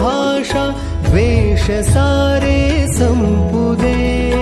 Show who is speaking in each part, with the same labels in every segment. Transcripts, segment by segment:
Speaker 1: भाषा द्वेष सारे संपुदे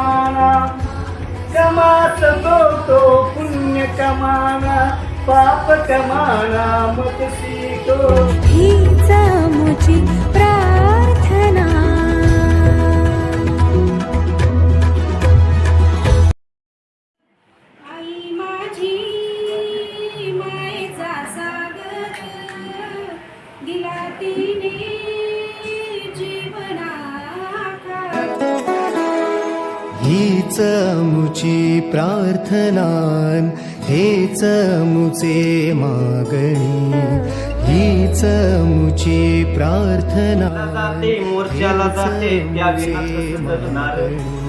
Speaker 2: कमाना कमा तो पुण्य कमाना पाप कमाना मत सीखो
Speaker 3: मुझी प्रार्थना दिला तिने
Speaker 1: हीच मुची प्रार्थना हेच मुचे मागणी हीच मुची प्रार्थना
Speaker 4: जाते मोर्चाला जाते या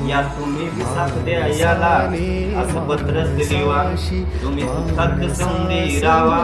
Speaker 4: या तुम्ही विसाक असं पत्र देवा. तुम्ही सुखात रावा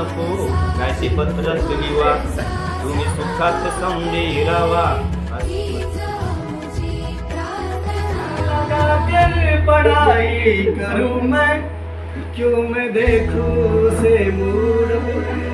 Speaker 4: नको गायचे पत्रात लिवा तुम्ही सुखात
Speaker 2: पढ़ाई करूँ मैं क्यों मैं देखूँ से मूड